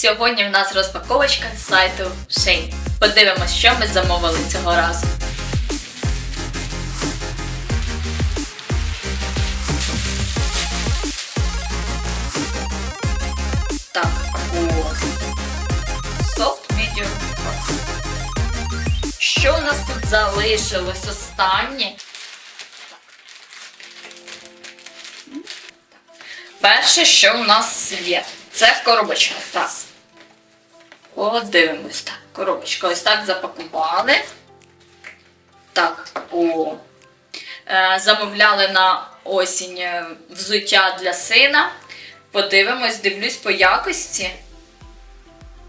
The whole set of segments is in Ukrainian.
Сьогодні в нас розпаковочка з сайту Shein. Подивимось, що ми замовили цього разу. Так. Soft medium. Що у нас тут залишилось останнє? Перше, що у нас є, це коробочка. Так. Подивимось так. Коробочка. Ось так запакували. Так, о. Е, замовляли на осінь е, взуття для сина. Подивимось, дивлюсь по якості.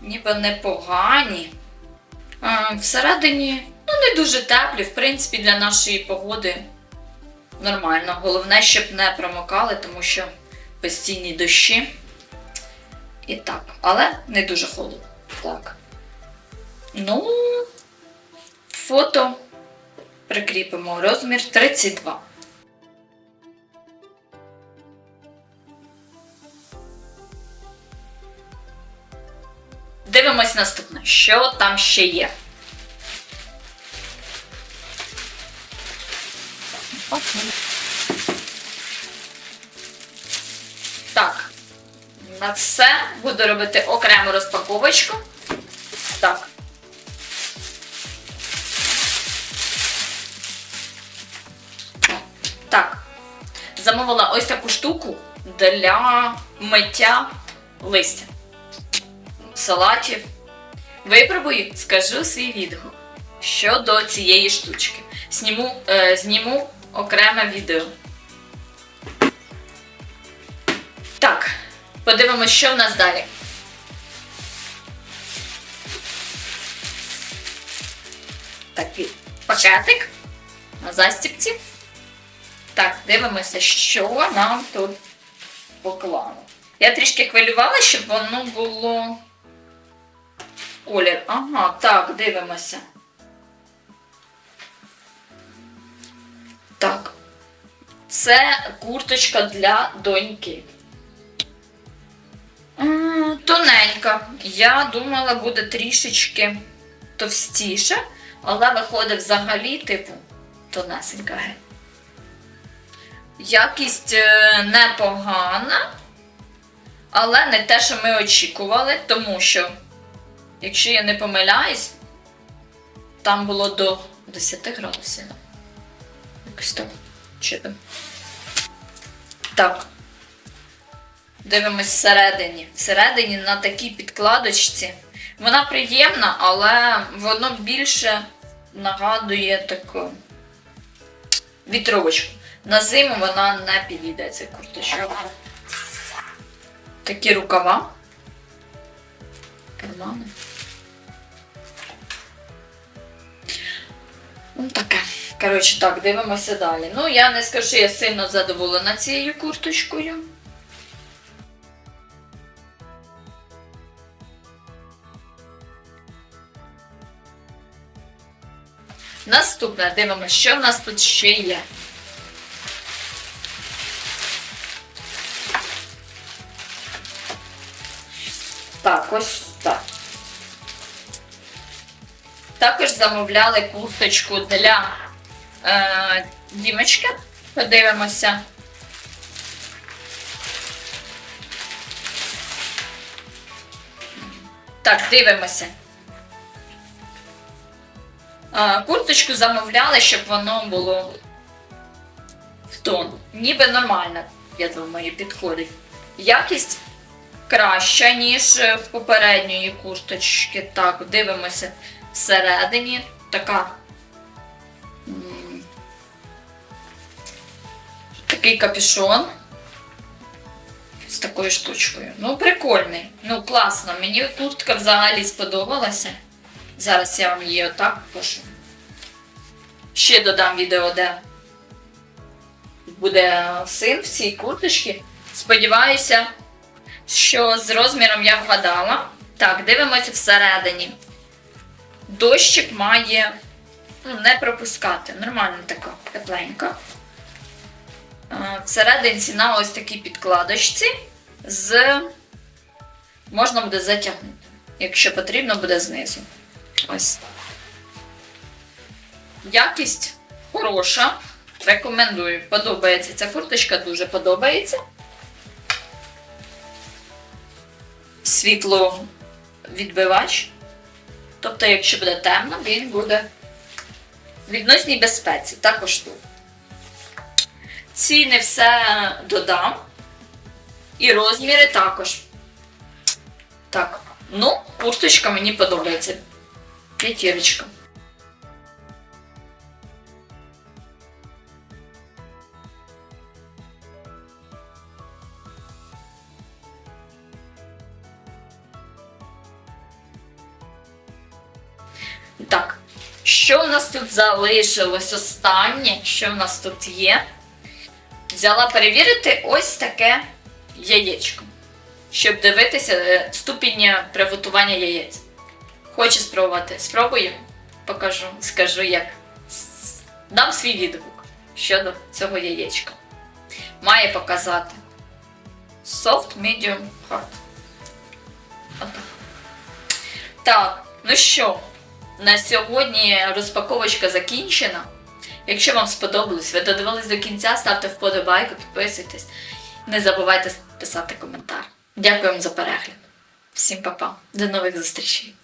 Ніби непогані. Е, всередині, ну, не дуже теплі, в принципі, для нашої погоди нормально. Головне, щоб не промокали, тому що постійні дощі. І так, але не дуже холодно. Так. Ну, фото прикріпимо розмір 32. Дивимось наступне, що там ще є. Так. На все буду робити окрему розпаковочку. Так. Так. Замовила ось таку штуку для миття листя. Салатів. Випробую, скажу свій відгук щодо цієї штучки. Зніму, е, зніму окреме відео. Так, подивимось, що в нас далі. Такий пакетик на застіпці. Так, дивимося, що нам тут поклало. Я трішки хвилювала, щоб воно було колір. Ага, так, дивимося. Так. Це курточка для доньки. Тоненька. Я думала, буде трішечки товстіше, але виходить взагалі, типу, тонесенька. геть. Якість е, непогана, але не те, що ми очікували, тому що, якщо я не помиляюсь, там було до 10 градусів. Якось так. Чи? Так. Дивимось всередині. Всередині на такій підкладочці. Вона приємна, але воно більше нагадує таку вітровочку. На зиму вона не підійде, ця курточка. Такі рукава. Кармани. Ну, таке. Коротше, так, дивимося далі. Ну, я не скажу, що я сильно задоволена цією курточкою. Наступне, дивимося, що в нас тут ще є. Так, ось так. Також замовляли курточку для е, дімочки. Подивимося. Так, дивимося. Курточку замовляли, щоб воно було в тон. Ніби нормально, я думаю, підходить. Якість краща, ніж в попередньої курточки. Так, дивимося всередині. Така. Такий капюшон. З такою штучкою. Ну, прикольний. Ну, класно. Мені куртка взагалі сподобалася. Зараз я вам її отак покажу. Ще додам відео, де буде син в цій курточці. Сподіваюся, що з розміром я вгадала. Так, дивимося всередині. Дощик має ну, не пропускати. Нормально така тепленька. Всерединці на ось такій підкладочці з Можна буде затягнути. Якщо потрібно, буде знизу. Ось. Якість хороша. Рекомендую. Подобається. Ця курточка дуже подобається. Світло відбивач. Тобто, якщо буде темно, він буде в відносній безпеці. Також тут. Ціни все додам. І розміри також. Так, ну, курточка мені подобається. П'ятірочка. Так, що в нас тут залишилось останнє? Що в нас тут є? Взяла перевірити ось таке яєчко, щоб дивитися е, ступінь приготування яєць. Хочу спробувати. Спробую, покажу, скажу як. Дам свій відгук щодо цього яєчка. Має показати soft, medium, hard. Так, ну що, на сьогодні розпаковочка закінчена. Якщо вам сподобалось, ви додивились до кінця, ставте вподобайку, підписуйтесь. Не забувайте писати коментар. Дякую вам за перегляд. Всім па-па. До нових зустрічей.